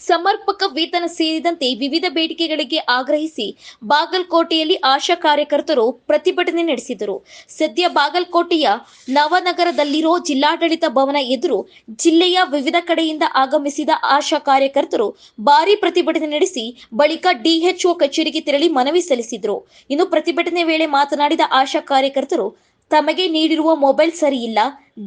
ಸಮರ್ಪಕ ವೇತನ ಸೇರಿದಂತೆ ವಿವಿಧ ಬೇಡಿಕೆಗಳಿಗೆ ಆಗ್ರಹಿಸಿ ಬಾಗಲಕೋಟೆಯಲ್ಲಿ ಆಶಾ ಕಾರ್ಯಕರ್ತರು ಪ್ರತಿಭಟನೆ ನಡೆಸಿದರು. ಸದ್ಯ ಬಾಗಲಕೋಟೆಯ ನವನಗರದಲ್ಲಿರೋ ಜಿಲ್ಲಾಡಳಿತ ಭವನ ಎದುರು ಜಿಲ್ಲೆಯ ವಿವಿಧ ಕಡೆಯಿಂದ ಆಗಮಿಸಿದ ಆಶಾ ಕಾರ್ಯಕರ್ತರು ಭಾರಿ ಪ್ರತಿಭಟನೆ ನಡೆಸಿ ಬಳಿಕ ಡಿಎಚ್ಒ ಕಚೇರಿಗೆ ತೆರಳಿ ಮನವಿ ಸಲ್ಲಿಸಿದರು. ಇನ್ನು ಪ್ರತಿಭಟನೆ ವೇಳೆ ಮಾತನಾಡಿದ ಆಶಾ ಕಾರ್ಯಕರ್ತರು ತಮಗೆ ನೀಡಿರುವ ಮೊಬೈಲ್ ಸರಿಯಿಲ್ಲ,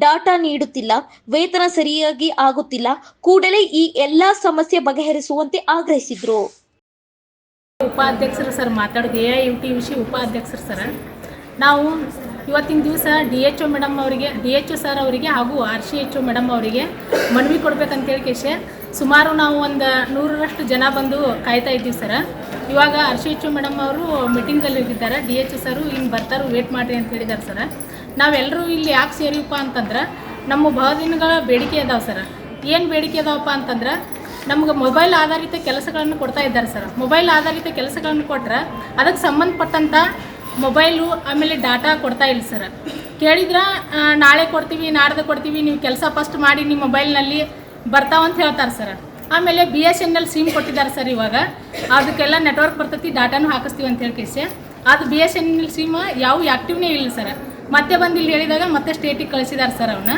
ಡಾಟಾ ನೀಡುತ್ತಿಲ್ಲ, ವೇತನ ಸರಿಯಾಗಿ ಆಗುತ್ತಿಲ್ಲ, ಕೂಡಲೇ ಈ ಎಲ್ಲಾ ಸಮಸ್ಯೆ ಬಗೆಹರಿಸುವಂತೆ ಆಗ್ರಹಿಸಿದ್ರು. ಉಪಾಧ್ಯಕ್ಷರು ಸರ್ ಮಾತಾಡೋದು, ಎ ಐ ಯು ಟಿ ವಿಷಯ ಉಪಾಧ್ಯಕ್ಷರು ಸರ್. ನಾವು ಇವತ್ತಿನ ದಿವಸ ಡಿ ಎಚ್ ಒ ಮೇಡಮ್ ಅವರಿಗೆ, ಡಿ ಎಚ್ ಒ ಸರ್ ಅವರಿಗೆ ಹಾಗೂ R C H O madam ಅವರಿಗೆ ಮನವಿ ಕೊಡಬೇಕಂತೇಳಿ ಕೇಶೆ, ಸುಮಾರು ನಾವು ಒಂದು ನೂರರಷ್ಟು ಜನ ಬಂದು ಕಾಯ್ತಾ ಇದ್ದೀವಿ ಸರ್. ಇವಾಗ ಒ ಮೇಡಮ್ ಅವರು ಮೀಟಿಂಗಲ್ಲಿ ಹೋಗಿದ್ದಾರೆ ಡಿ ಎಚ್ ಎಸ್ ಸರು ಹಿಂಗೆ ಬರ್ತಾರೆ ವೇಟ್ ಮಾಡಿರಿ ಅಂತ ಹೇಳಿದ್ದಾರೆ ಸರ ನಾವೆಲ್ಲರೂ ಇಲ್ಲಿ ಯಾಕೆ ಸೇರಿವಪ್ಪ ಅಂತಂದ್ರೆ ನಮ್ಮ ಬಹುದಿನಗಳ ಬೇಡಿಕೆ ಅದಾವೆ ಸರ್ ಏನು ಬೇಡಿಕೆ ಅದಾವಪ್ಪ ಅಂತಂದ್ರೆ ನಮ್ಗೆ ಮೊಬೈಲ್ ಆಧಾರಿತ ಕೆಲಸಗಳನ್ನು ಕೊಡ್ತಾ ಇದ್ದಾರೆ ಸರ್ ಮೊಬೈಲ್ ಆಧಾರಿತ ಕೆಲಸಗಳನ್ನು ಕೊಟ್ರೆ ಅದಕ್ಕೆ ಸಂಬಂಧಪಟ್ಟಂಥ ಮೊಬೈಲು ಆಮೇಲೆ ಡಾಟಾ ಕೊಡ್ತಾ ಇಲ್ಲ ಸರ್ ಕೇಳಿದ್ರೆ ನಾಳೆ ಕೊಡ್ತೀವಿ, ನಾಡ್ದು ಕೊಡ್ತೀವಿ, ನೀವು ಕೆಲಸ ಫಸ್ಟ್ ಮಾಡಿ ನಿಮ್ಮ ಮೊಬೈಲ್ನಲ್ಲಿ ಬರ್ತಾವಂತ ಹೇಳ್ತಾರೆ ಸರ್ ಆಮೇಲೆ B S N L SIM ಕೊಟ್ಟಿದ್ದಾರೆ ಸರ್ ಇವಾಗ. ಅದಕ್ಕೆಲ್ಲ ನೆಟ್ವರ್ಕ್ ಬರ್ತೈತಿ ಡಾಟಾನು ಹಾಕಿಸ್ತೀವಿ ಅಂತ ಹೇಳಿ ಕೇಸೆ ಅದು B S N L SIM ಯಾವ ಆ್ಯಕ್ಟಿವ್ನೇ ಇಲ್ಲ ಸರ್ ಮತ್ತೆ ಬಂದು ಇಲ್ಲಿ ಹೇಳಿದಾಗ ಮತ್ತೆ ಸ್ಟೇಟಿಗೆ ಕಳಿಸಿದ್ದಾರೆ ಸರ್ ಅವನ್ನ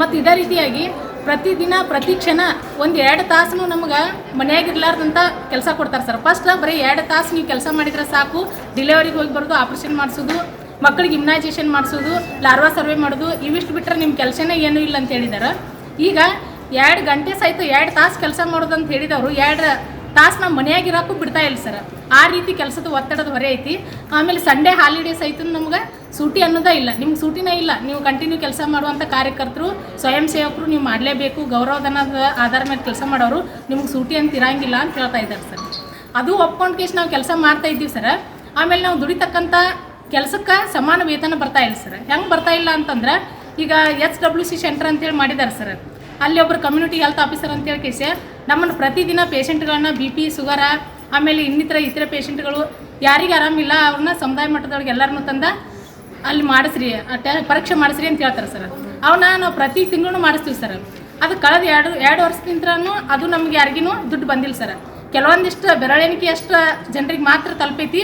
ಮತ್ತು ಇದೇ ರೀತಿಯಾಗಿ ಪ್ರತಿದಿನ, ಪ್ರತಿ ಕ್ಷಣ ಒಂದು ಎರಡು ತಾಸು ನಮ್ಗೆ ಮನೆಯಾಗ ಇರ್ಲಾರ್ದಂಥ ಕೆಲಸ ಕೊಡ್ತಾರೆ ಸರ್ ಫಸ್ಟ್ ಬರೀ ಎರಡು ತಾಸು ನೀವು ಕೆಲಸ ಮಾಡಿದ್ರೆ ಸಾಕು ಡಿಲೆವರಿಗೆ ಹೋಗಿ ಬರೋದು ಆಪ್ರೇಷನ್ ಮಾಡಿಸೋದು ಮಕ್ಕಳಿಗೆ ಇಮ್ಯುನೈಸೇಷನ್ ಮಾಡಿಸೋದು ಲಾರ್ವಾ ಸರ್ವೆ ಮಾಡೋದು, ಇವಿಷ್ಟು ಬಿಟ್ಟರೆ ನಿಮ್ಮ ಕೆಲಸನೇ ಏನೂ ಇಲ್ಲ ಅಂತ ಹೇಳಿದ್ದಾರೆ ಈಗ ಎರಡು ಗಂಟೆ ಸಹಿತ ಎರಡು ತಾಸು ಕೆಲಸ ಮಾಡೋದು ಅಂತ ಹೇಳಿದವರು, ಎರಡು ತಾಸು ನಾವು ಮನೆಯಾಗಿರೋಕ್ಕೂ ಬಿಡ್ತಾ ಇಲ್ಲ ಸರ್. ಆ ರೀತಿ ಕೆಲಸದ ಒತ್ತಡದ ಹೊರೆ ಐತಿ. ಆಮೇಲೆ ಸಂಡೇ ಹಾಲಿಡೇ ಸಹಿತ ನಮ್ಗೆ ಸೂಟಿ ಅನ್ನೋದೇ ಇಲ್ಲ. ನಿಮ್ಗೆ ಸೂಟಿನೇ ಇಲ್ಲ. ನೀವು ಕಂಟಿನ್ಯೂ ಕೆಲಸ ಮಾಡುವಂಥ ಕಾರ್ಯಕರ್ತರು, ಸ್ವಯಂ ಸೇವಕರು ನೀವು ಮಾಡಲೇಬೇಕು. ಗೌರವಧನದ ಆಧಾರ ಮೇಲೆ ಕೆಲಸ ಮಾಡೋರು ನಿಮ್ಗೆ ಸೂಟಿ ಅಂತ ಇರಂಗಿಲ್ಲ ಅಂತ ಹೇಳ್ತಾ ಇದ್ದಾರೆ ಸರ್. ಅದು ಒಪ್ಕೊಂಡು ಕೇಸ್ ನಾವು ಕೆಲಸ ಮಾಡ್ತಾ ಇದ್ದೀವಿ ಸರ್. ಆಮೇಲೆ ನಾವು ದುಡಿತಕ್ಕಂಥ ಕೆಲಸಕ್ಕೆ ಸಮಾನ ವೇತನ ಬರ್ತಾ ಇಲ್ಲ ಸರ್. ಹೆಂಗೆ ಬರ್ತಾ ಇಲ್ಲ ಅಂತಂದ್ರೆ ಈಗ ಎಸ್ ಡಬ್ಲ್ಯೂ ಸಿ ಸೆಂಟರ್ ಅಂತೇಳಿ ಮಾಡಿದ್ದಾರೆ ಸರ್. ಅಲ್ಲಿ ಒಬ್ಬರು ಕಮ್ಯುನಿಟಿ ಹೆಲ್ತ್ ಆಫೀಸರ್ ಅಂತ ಹೇಳಿ ಕೇಸೆ ನಮ್ಮನ್ನು ಪ್ರತಿದಿನ ಪೇಷಂಟ್ಗಳನ್ನ ಬಿ ಪಿ ಶುಗರ ಆಮೇಲೆ ಇನ್ನಿತರ ಇತರ ಪೇಷಂಟ್ಗಳು ಯಾರಿಗೆ ಆರಾಮಿಲ್ಲ, ಅವ್ರನ್ನ ಸಮುದಾಯ ಮಟ್ಟದೊಳಗೆ ಎಲ್ಲರನ್ನೂ ತಂದ ಅಲ್ಲಿ ಮಾಡಿಸ್ರಿ ಪರೀಕ್ಷೆ ಮಾಡಿಸ್ರಿ ಅಂತ ಹೇಳ್ತಾರೆ ಸರ್. ಅವನ್ನ ನಾವು ಪ್ರತಿ ತಿಂಗಳು ಮಾಡಿಸ್ತೀವಿ ಸರ್. ಅದು ಕಳೆದ ಎರಡು ಎರಡು ವರ್ಷದಿಂದ್ರೂ ಅದು ನಮ್ಗೆ ಯಾರಿಗೂ ದುಡ್ಡು ಬಂದಿಲ್ಲ ಸರ್. ಕೆಲವೊಂದಿಷ್ಟು ಬೆರಳೆಣಿಕೆ ಅಷ್ಟು ಜನರಿಗೆ ಮಾತ್ರ ತಲುಪೈತಿ.